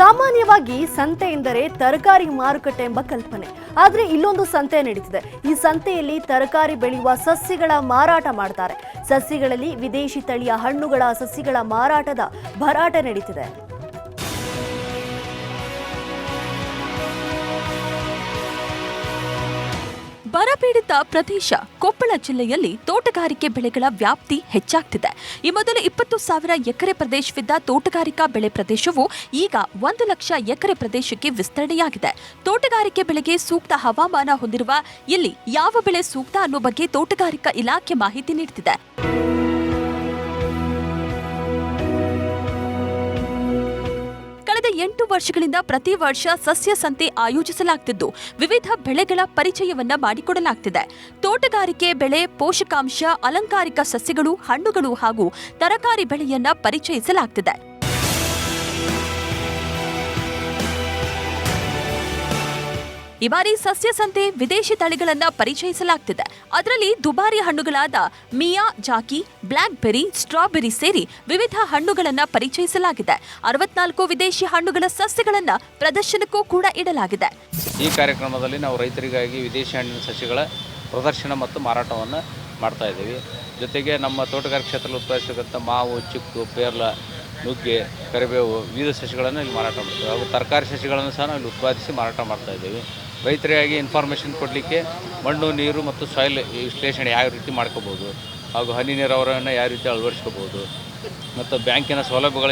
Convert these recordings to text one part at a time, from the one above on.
ಸಾಮಾನ್ಯವಾಗಿ ಸಂತೆ ಎಂದರೆ ತರಕಾರಿ ಮಾರುಕಟ್ಟೆ ಎಂಬ ಕಲ್ಪನೆ. ಆದರೆ ಇಲ್ಲೊಂದು ಸಂತೆ ನಡೀತಿದೆ. ಈ ಸಂತೆಯಲ್ಲಿ ತರಕಾರಿ ಬೆಳೆಯುವ ಸಸ್ಯಗಳ ಮಾರಾಟ ಮಾಡ್ತಾರೆ. ಸಸ್ಯಗಳಲ್ಲಿ ವಿದೇಶಿ ತಳಿಯ ಹಣ್ಣುಗಳ ಸಸ್ಯಗಳ ಮಾರಾಟದ ಭರಾಟೆ ನಡೀತಿದೆ. ಬರಪೀಡಿತ ಪ್ರದೇಶ ಕೊಪ್ಪಳ ಜಿಲ್ಲೆಯಲ್ಲಿ ತೋಟಗಾರಿಕೆ ಬೆಳೆಗಳ ವ್ಯಾಪ್ತಿ ಹೆಚ್ಚಾಗ್ತಿದೆ. ಈ ಮೊದಲು ಇಪ್ಪತ್ತು ಸಾವಿರ ಎಕರೆ ಪ್ರದೇಶವಿದ್ದ ತೋಟಗಾರಿಕಾ ಬೆಳೆ ಪ್ರದೇಶವು ಈಗ ಒಂದು ಲಕ್ಷ ಎಕರೆ ಪ್ರದೇಶಕ್ಕೆ ವಿಸ್ತರಣೆಯಾಗಿದೆ. ತೋಟಗಾರಿಕೆ ಬೆಳೆಗೆ ಸೂಕ್ತ ಹವಾಮಾನ ಹೊಂದಿರುವ ಇಲ್ಲಿ ಯಾವ ಬೆಳೆ ಸೂಕ್ತ ಅನ್ನೋ ಬಗ್ಗೆ ತೋಟಗಾರಿಕಾ ಇಲಾಖೆ ಮಾಹಿತಿ ನೀಡುತ್ತಿದೆ ಎಂಟು ವರ್ಷಗಳಿಂದ ಪ್ರತಿ ವರ್ಷ ಸಸ್ಯ ಸಂತೆ ಆಯೋಜಿಸಲಾಗ್ತಿದ್ದು. ವಿವಿಧ ಬೆಳೆಗಳ ಪರಿಚಯವನ್ನ ಮಾಡಿಕೊಡಲಾಗ್ತಿದೆ. ತೋಟಗಾರಿಕೆ ಬೆಳೆ, ಪೋಷಕಾಂಶ, ಅಲಂಕಾರಿಕ ಸಸ್ಯಗಳು, ಹಣ್ಣುಗಳು ಹಾಗೂ ತರಕಾರಿ ಬೆಳೆಯನ್ನ ಪರಿಚಯಿಸಲಾಗ್ತಿದೆ. ಈ ಬಾರಿ ಸಸ್ಯ ಸಂತೆ ವಿದೇಶಿ ತಳಿಗಳನ್ನ ಪರಿಚಯಿಸಲಾಗ್ತಿದೆ. ಅದರಲ್ಲಿ ದುಬಾರಿ ಹಣ್ಣುಗಳಾದ Miya, Jackie blackberry strawberry ಸೇರಿ ವಿವಿಧ ಹಣ್ಣುಗಳನ್ನ ಪರಿಚಯಿಸಲಾಗಿದೆ. ಅರವತ್ನಾಲ್ಕು ವಿದೇಶಿ ಹಣ್ಣುಗಳ ಸಸ್ಯಗಳನ್ನ ಪ್ರದರ್ಶನಕ್ಕೂ ಕೂಡ ಇಡಲಾಗಿದೆ. ಈ ಕಾರ್ಯಕ್ರಮದಲ್ಲಿ ನಾವು ರೈತರಿಗಾಗಿ ವಿದೇಶಿ ಹಣ್ಣಿನ ಸಸ್ಯಗಳ ಪ್ರದರ್ಶನ ಮತ್ತು ಮಾರಾಟವನ್ನು ಮಾಡ್ತಾ ಇದ್ದೀವಿ. ಜೊತೆಗೆ ನಮ್ಮ ತೋಟಗಾರಿಕೆ ಕ್ಷೇತ್ರದಲ್ಲಿ ಉತ್ಪಾದಿಸತಕ್ಕಂಥ ಮಾವು, ಚಿಕ್ಕು, ಪೇರ್ಲ, ನುಗ್ಗೆ, ಕರಿಬೇವು ವಿವಿಧ ಸಸಿಗಳನ್ನು ಇಲ್ಲಿ ಮಾರಾಟ ಮಾಡ್ತೀವಿ. ಹಾಗೂ ತರಕಾರಿ ಸಸಿಗಳನ್ನು ಸಹ ನಾವು ಇಲ್ಲಿ ಉತ್ಪಾದಿಸಿ ಮಾರಾಟ ಮಾಡ್ತಾ ಇದ್ದೀವಿ. ರೈತರಿಗಾಗಿ ಇನ್ಫಾರ್ಮೇಷನ್ ಕೊಡಲಿಕ್ಕೆ ಮಣ್ಣು, ನೀರು ಮತ್ತು ಸಾಯಿಲ್ ವಿಶ್ಲೇಷಣೆ ಯಾವ ರೀತಿ ಮಾಡ್ಕೋಬೋದು? ಹಾಗೂ ಹನಿ ನೀರಾವರಿಯನ್ನು ಯಾವ ರೀತಿ ಅಳವಡಿಸ್ಕೋಬೋದು? ಮತ್ತು ಬ್ಯಾಂಕಿನ ಸೌಲಭ್ಯಗಳ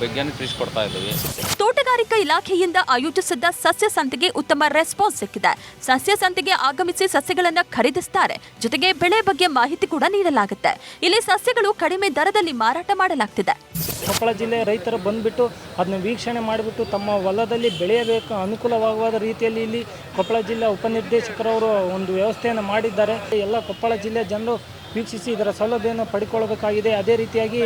ಬಗ್ಗೆನೂ ತಿಳಿಸ್ಕೊಡ್ತಾ ಇದ್ದೀವಿ. ತೋಟಗಾರಿಕಾ ಇಲಾಖೆಯಿಂದ ಆಯೋಜಿಸಿದ್ದ ಸಸ್ಯ ಸಂತೆಗೆ ಉತ್ತಮ ರೆಸ್ಪಾನ್ಸ್ ಸಿಕ್ಕಿದೆ. ಸಸ್ಯ ಸಂತೆಗೆ ಆಗಮಿಸಿ ಸಸ್ಯಗಳನ್ನು ಖರೀದಿಸ್ತಾರೆ. ಜೊತೆಗೆ ಬೆಳೆ ಬಗ್ಗೆ ಮಾಹಿತಿ ಕೂಡ ನೀಡಲಾಗುತ್ತೆ. ಇಲ್ಲಿ ಸಸ್ಯಗಳು ಕಡಿಮೆ ದರದಲ್ಲಿ ಮಾರಾಟ ಮಾಡಲಾಗ್ತಿದೆ. ಕೊಪ್ಪಳ ಜಿಲ್ಲೆಯ ರೈತರು ಬಂದುಬಿಟ್ಟು ಅದನ್ನ ವೀಕ್ಷಣೆ ಮಾಡಿಬಿಟ್ಟು ತಮ್ಮ ಹೊಲದಲ್ಲಿ ಬೆಳೆಯಬೇಕು ಅನುಕೂಲವಾಗುವ ರೀತಿಯಲ್ಲಿ ಇಲ್ಲಿ ಕೊಪ್ಪಳ ಜಿಲ್ಲಾ ಉಪನಿರ್ದೇಶಕರವರು ಒಂದು ವ್ಯವಸ್ಥೆಯನ್ನು ಮಾಡಿದ್ದಾರೆ. ಎಲ್ಲ ಕೊಪ್ಪಳ ಜಿಲ್ಲೆಯ ಜನರು ವೀಕ್ಷಿಸಿ ಇದರ ಸೌಲಭ್ಯವನ್ನು ಪಡ್ಕೊಳ್ಬೇಕಾಗಿದೆ. ಅದೇ ರೀತಿಯಾಗಿ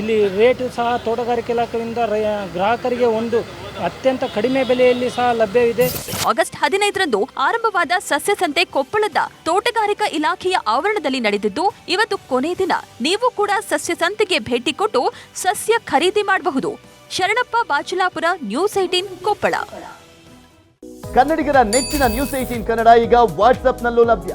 ಇಲ್ಲಿ ರೇಟು ಸಹ ತೋಟಗಾರಿಕೆ ಇಲಾಖೆಯಿಂದ ರೈ ಗ್ರಾಹಕರಿಗೆ ಒಂದು ಅತ್ಯಂತ ಕಡಿಮೆ ಬೆಲೆಯಲ್ಲಿ ಸಹ ಲಭ್ಯವಿದೆ. ಆಗಸ್ಟ್ ಹದಿನೈದರಂದು ಆರಂಭವಾದ ಸಸ್ಯ ಸಂತೆ ಕೊಪ್ಪಳದ ತೋಟಗಾರಿಕಾ ಇಲಾಖೆಯ ಆವರಣದಲ್ಲಿ ನಡೆದಿದ್ದು ಇವತ್ತು ಕೊನೆ ದಿನ ನೀವು ಕೂಡ ಸಸ್ಯ ಸಂತೆಗೆ ಭೇಟಿ ಕೊಟ್ಟು ಸಸ್ಯ ಖರೀದಿ ಮಾಡಬಹುದು. Sharanappa Bachalapura news eighteen Koppal. ಕನ್ನಡಿಗರ ನೆಚ್ಚಿನ ನ್ಯೂಸ್ ಏಟೀನ್ ಕನ್ನಡ ಈಗ ವಾಟ್ಸ್ಆಪ್ನಲ್ಲೂ ಲಭ್ಯ.